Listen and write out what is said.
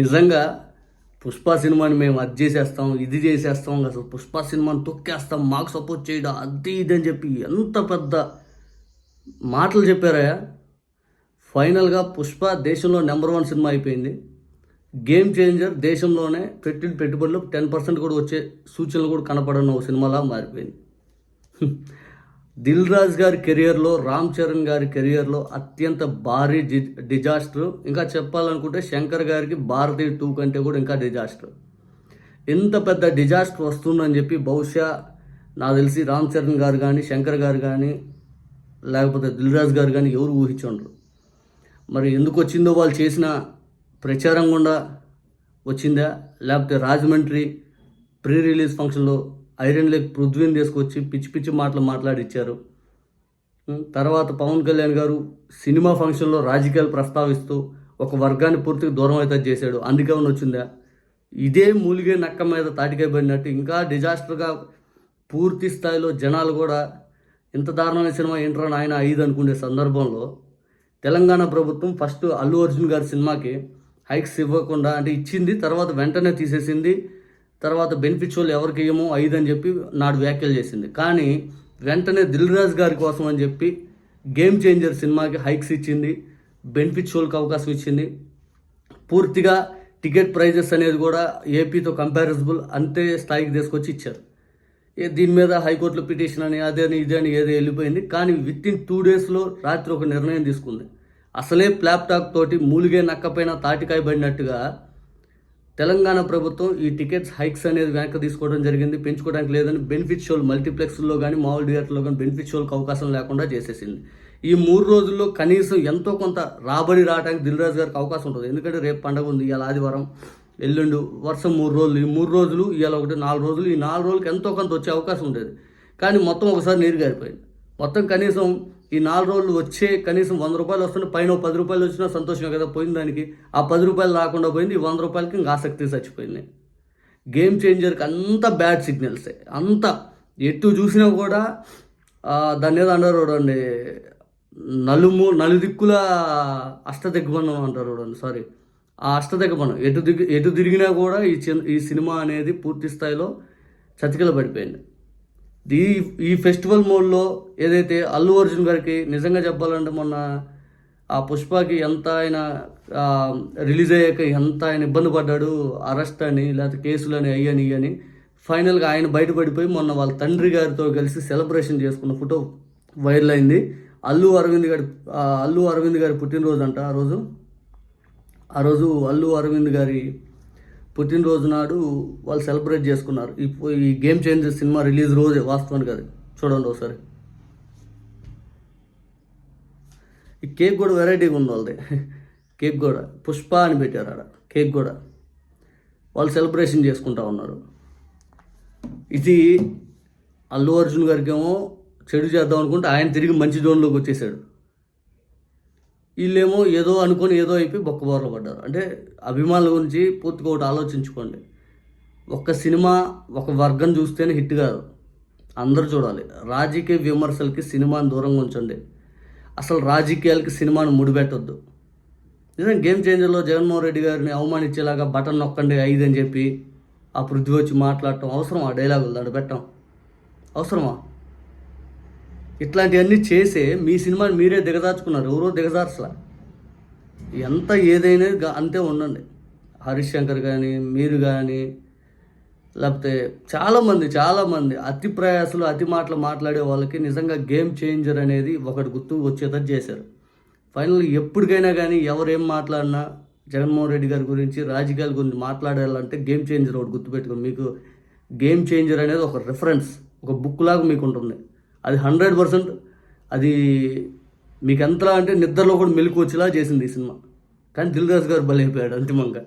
నిజంగా పుష్ప సినిమాని మేము అది చేసేస్తాం ఇది చేసేస్తాం అసలు పుష్ప సినిమాని తొక్కేస్తాం మాకు సపోర్ట్ చేయడం అది ఇది అని చెప్పి ఎంత పెద్ద మాటలు చెప్పారా? ఫైనల్గా పుష్ప దేశంలో నెంబర్ వన్ సినిమా అయిపోయింది. గేమ్ చేంజర్ దేశంలోనే పెట్టిన పెట్టుబడులు టెన్ పర్సెంట్ కూడా వచ్చే సూచనలు కూడా కనపడని ఒక సినిమాలా మారిపోయింది. దిల్ రాజ్ గారి కెరియర్లో రామ్ చరణ్ గారి కెరియర్లో అత్యంత భారీ డిజాస్టర్ ఇంకా చెప్పాలనుకుంటే శంకర్ గారికి భారతీయ టూ కంటే కూడా ఇంకా డిజాస్టర్ ఇంత పెద్ద డిజాస్టర్ వస్తుందని చెప్పి బహుశా నాకు తెలిసి రామ్ చరణ్ గారు కానీ శంకర్ గారు కానీ లేకపోతే దిల్ రాజ్ గారు కానీ ఎవరు ఊహించండ్రు. మరి ఎందుకు వచ్చిందో వాళ్ళు చేసిన ప్రచారం గుండా వచ్చిందా? లేకపోతే రాజమండ్రి ప్రీ రిలీజ్ ఫంక్షన్లో ఐరన్ లేక్ పృథ్వీని తీసుకొచ్చి పిచ్చి పిచ్చి మాటలు మాట్లాడిచ్చారు. తర్వాత పవన్ కళ్యాణ్ గారు సినిమా ఫంక్షన్లో రాజకీయాలు ప్రస్తావిస్తూ ఒక వర్గాన్ని పూర్తిగా దూరం అయితే చేశాడు. అందుకే వచ్చిందా? ఇదే మూలిగే నక్క మీద తాటికైపోయినట్టు పడినట్టు ఇంకా డిజాస్టర్గా పూర్తి స్థాయిలో జనాలు కూడా ఇంత దారుణమైన సినిమా ఏంట్రా నాయన ఐదు అనుకునే సందర్భంలో తెలంగాణ ప్రభుత్వం ఫస్ట్ అల్లు అర్జున్ గారి సినిమాకి హైక్స్ ఇవ్వకుండా అంటే ఇచ్చింది తర్వాత వెంటనే తీసేసింది తర్వాత బెనిఫిట్ ఎవరికి ఇయ్యమో ఐదు అని చెప్పి నాడు వ్యాఖ్యలు చేసింది. కానీ వెంటనే దిల్ రాజ్ గారి కోసం అని చెప్పి గేమ్ చేంజర్ సినిమాకి హైక్స్ ఇచ్చింది బెనిఫిట్ షోలకు అవకాశం ఇచ్చింది. పూర్తిగా టికెట్ ప్రైజెస్ అనేది కూడా ఏపీతో కంపారిజబుల్ అంతే స్థాయికి తీసుకొచ్చి ఇచ్చారు. ఏ దీని మీద హైకోర్టులో పిటిషన్ అని అదే అని ఇదే అని ఏదో వెళ్ళిపోయింది. కానీ విత్ ఇన్ టూ డేస్లో రాత్రి ఒక నిర్ణయం తీసుకుంది. అసలే ల్యాప్టాప్ తోటి మూలిగే నక్కపైన తాటికాయ పడినట్టుగా తెలంగాణ ప్రభుత్వం ఈ టికెట్స్ హైక్స్ అనేది వెనక్కి తీసుకోవడం జరిగింది. పెంచుకోవడానికి లేదని బెనిఫిట్ షోలు మల్టీప్లెక్స్లో కానీ మామూలు థియేటర్లో కానీ బెనిఫిట్ షోలకు అవకాశం లేకుండా చేసేసింది. ఈ మూడు రోజుల్లో కనీసం ఎంతో కొంత రాబడి రావడానికి దిల్ రాజు గారికి అవకాశం ఉంటుంది. ఎందుకంటే రేపు పండగ ఉంది ఇవాళ ఆదివారం ఎల్లుండు వర్షం మూడు రోజులు ఈ మూడు రోజులు ఇవాళ ఒకటి నాలుగు రోజులు ఈ నాలుగు రోజులకి ఎంతో కొంత వచ్చే అవకాశం ఉండేది. కానీ మొత్తం ఒకసారి నీరు గారిపోయింది. మొత్తం కనీసం ఈ నాలుగు రోజులు వచ్చే కనీసం వంద రూపాయలు వస్తుంటే పైన పది రూపాయలు వచ్చినా సంతోషం కదా పోయింది దానికి. ఆ పది రూపాయలు రాకుండా పోయింది ఈ వంద రూపాయలకి ఇంకా ఆసక్తి చచ్చిపోయింది. గేమ్ చేంజర్కి అంత బ్యాడ్ సిగ్నల్సే అంత. ఎటు చూసినా కూడా దాని దాన్ని ఏదో అంటారు చూడండి నలుము నలుదిక్కుల అష్టదిగ్బంధం అంటారు చూడండి సారీ ఆ అష్టదిగ్బంధం. ఎటు దిగి ఎటు తిరిగినా కూడా ఈ చిన్ ఈ సినిమా అనేది పూర్తి స్థాయిలో చతికిల పడిపోయింది ఈ ఈ ఫెస్టివల్ మోడ్లో ఏదైతే అల్లు అర్జున్ గారికి నిజంగా చెప్పాలంటే మొన్న ఆ పుష్పకి ఎంత ఆయన రిలీజ్ అయ్యాక ఎంత ఆయన ఇబ్బంది పడ్డాడు అరెస్ట్ అని లేకపోతే కేసులు అని అయ్యని అని ఫైనల్గా ఆయన బయటపడిపోయి మొన్న వాళ్ళ తండ్రి గారితో కలిసి సెలబ్రేషన్ చేసుకున్న ఫోటో వైరల్ అయింది. అల్లు అరవింద్ గారి అల్లు అరవింద్ గారి పుట్టినరోజు అంట ఆ రోజు. ఆ రోజు అల్లు అరవింద్ గారి పుట్టినరోజు నాడు వాళ్ళు సెలబ్రేట్ చేసుకున్నారు. ఈ ఈ గేమ్ చేంజ్ సినిమా రిలీజ్ రోజే వాస్తవానికి అది. చూడండి ఒకసారి. ఈ కేక్ కూడా వెరైటీగా ఉంది వాళ్ళది. కేక్ కూడా. పుష్ప అని పెట్టారు ఆడ. కేక్ కూడా. వాళ్ళు సెలబ్రేషన్ చేసుకుంటా ఉన్నారు. ఇది అల్లు అర్జున్ గారికి ఏమో చెడు చేద్దాం అనుకుంటే ఆయన తిరిగి మంచి జోన్లోకి వచ్చేసాడు. వీళ్ళేమో ఏదో అనుకొని ఏదో అయిపోయి బొక్కబోర్లు పడ్డారు. అంటే అభిమానుల గురించి పూర్తిగా ఒకటి ఆలోచించుకోండి. ఒక్క సినిమా ఒక వర్గం చూస్తేనే హిట్ కాదు. అందరూ చూడాలి. రాజకీయ విమర్శలకి సినిమాని దూరంగా ఉంచండి. అసలు రాజకీయాలకి సినిమాను ముడిపెట్టొద్దు. నిజం గేమ్ చేంజర్లో జగన్మోహన్ రెడ్డి గారిని అవమానించేలాగా బటన్ నొక్కండి ఐదు అని చెప్పి ఆ పృథ్వీ వచ్చి మాట్లాడటం అవసరమా? డైలాగులు దాన్ని పెట్టడం అవసరమా? ఇట్లాంటివన్నీ చేసే మీ సినిమాని మీరే దిగదార్చుకున్నారు ఎవరో దిగదార్చలా ఎంత ఏదైనా అంతే ఉండండి. హరీష్ శంకర్ కానీ మీరు కానీ లేకపోతే చాలామంది చాలామంది అతి ప్రయాసలు అతి మాటలు మాట్లాడే వాళ్ళకి నిజంగా గేమ్ చేంజర్ అనేది ఒకటి గుర్తు వచ్చేటట్టు చేశారు. ఫైనల్ ఎప్పటికైనా కానీ ఎవరు ఏం మాట్లాడినా జగన్మోహన్ రెడ్డి గారి గురించి రాజకీయాల గురించి మాట్లాడాలంటే గేమ్ చేంజర్ ఒకటి గుర్తుపెట్టుకోండి. మీకు గేమ్ చేంజర్ అనేది ఒక రిఫరెన్స్ ఒక బుక్ లాగా మీకు ఉంటుంది. అది హండ్రెడ్ పర్సెంట్ అది మీకు ఎంతలా అంటే నిద్రలో కూడా మెలకు వచ్చేలా చేసింది ఈ సినిమా. కానీ దిల్ రాజు గారు బలైపోయాడు అంతిమంగా.